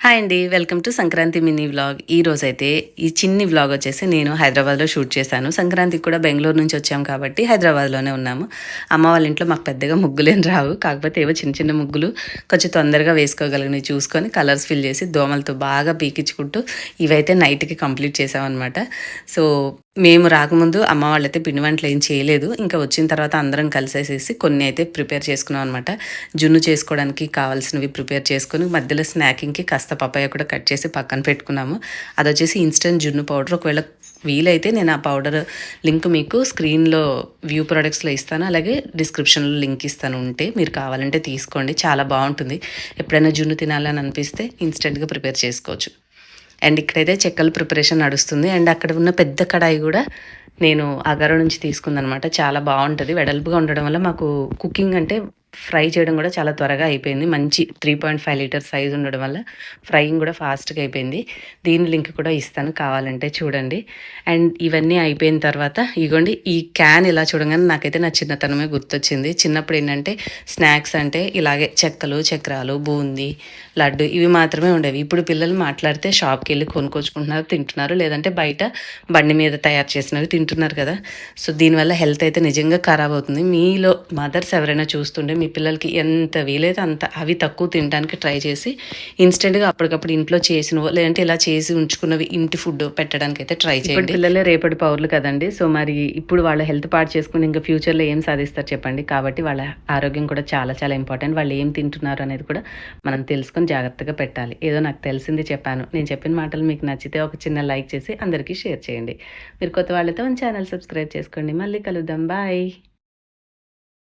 Hi అండి welcome to Sankranti mini vlog ఈ రోజు అయితే ఈ చిన్ని వ్లాగ్ వచ్చేసి నేను హైదరాబాద్లో షూట్ చేశాను. సంక్రాంతికి కూడా బెంగళూరు నుంచి వచ్చాము కాబట్టి హైదరాబాద్లోనే ఉన్నాము. అమ్మ వాళ్ళ ఇంట్లో మాకు పెద్దగా ముగ్గులేం రావు. కాకపోతే ఏవో చిన్న చిన్న ముగ్గులు కొంచెం తొందరగా వేసుకోగలిగినవి చూసుకొని కలర్స్ ఫిల్ చేసి దోమలతో బాగా పీకించుకుంటూ ఇవైతే నైట్కి కంప్లీట్ చేసామన్నమాట సో మేము రాకముందు అమ్మ వాళ్ళైతే పిండి వంటలు ఏం చేయలేదు. ఇంకా వచ్చిన తర్వాత అందరం కలిసేసేసి కొన్ని అయితే ప్రిపేర్ చేసుకున్నాం అనమాట జున్ను చేసుకోవడానికి కావాల్సినవి ప్రిపేర్ చేసుకొని మధ్యలో స్నాకింగ్కి కాస్త పపాయ కూడా కట్ చేసి పక్కన పెట్టుకున్నాము. అది వచ్చేసి ఇన్స్టెంట్ జున్ను పౌడర్. ఒకవేళ వీలైతే నేను ఆ పౌడర్ లింక్ మీకు స్క్రీన్లో వ్యూ ప్రొడక్ట్స్లో ఇస్తాను. అలాగే డిస్క్రిప్షన్లో లింక్ ఇస్తాను. ఉంటే మీరు కావాలంటే తీసుకోండి. చాలా బాగుంటుంది. ఎప్పుడైనా జున్ను తినాలని అనిపిస్తే ఇన్స్టెంట్గా ప్రిపేర్ చేసుకోవచ్చు. అండ్ ఇక్కడైతే చెక్కల ప్రిపరేషన్ నడుస్తుంది. అండ్ అక్కడ ఉన్న పెద్ద కడాయి కూడా నేను అగర నుంచి తీసుకుందనమాట. చాలా బాగుంటుంది. వెడల్పుగా ఉండడం వల్ల మాకు కుకింగ్ అంటే ఫ్రై చేయడం కూడా చాలా త్వరగా అయిపోయింది. మంచి three point five litre size ఉండడం వల్ల ఫ్రైయింగ్ కూడా ఫాస్ట్గా అయిపోయింది. దీని లింక్ కూడా ఇస్తాను కావాలంటే చూడండి. అండ్ ఇవన్నీ అయిపోయిన తర్వాత ఇగోండి ఈ క్యాన్ ఇలా చూడగానే నాకైతే నా చిన్నతనమే గుర్తొచ్చింది. చిన్నప్పుడు ఏంటంటే స్నాక్స్ అంటే ఇలాగే చెక్కలు చక్రాలు బూందీ లడ్డు ఇవి మాత్రమే ఉండేవి. ఇప్పుడు పిల్లలు మాట్లాడితే షాప్కి వెళ్ళి కొనుక్కొచ్చుకుంటున్నారు తింటున్నారు. లేదంటే బయట బండి మీద తయారు చేసినవి తింటున్నారు కదా. సో దీనివల్ల హెల్త్ అయితే నిజంగా ఖరాబ్ అవుతుంది. మీలో మదర్స్ ఎవరైనా చూస్తుంటే మీ పిల్లలకి ఎంత వీలైతే అంత అవి తక్కువ తినడానికి ట్రై చేసి ఇన్స్టెంట్గా అప్పటికప్పుడు ఇంట్లో చేసినవో లేదంటే ఇలా చేసి ఉంచుకున్నవి ఇంటి ఫుడ్ పెట్టడానికి అయితే ట్రై చేయండి. పిల్లలే రేపటి పౌరులు కదండి. సో మరి ఇప్పుడు వాళ్ళ హెల్త్ పాడు చేసుకుని ఇంకా ఫ్యూచర్లో ఏం సాధిస్తారు చెప్పండి. కాబట్టి వాళ్ళ ఆరోగ్యం కూడా చాలా చాలా ఇంపార్టెంట్. వాళ్ళు ఏం తింటున్నారు అనేది కూడా మనం తెలుసుకొని జాగ్రత్తగా పెట్టాలి. ఏదో నాకు తెలిసింది చెప్పాను. నేను చెప్పిన మాటలు మీకు నచ్చితే ఒక చిన్న లైక్ చేసి అందరికీ షేర్ చేయండి. మీరు కొత్త వాళ్ళతో మన ఛానల్ సబ్స్క్రైబ్ చేసుకోండి. మళ్ళీ కలుద్దాం. బాయ్.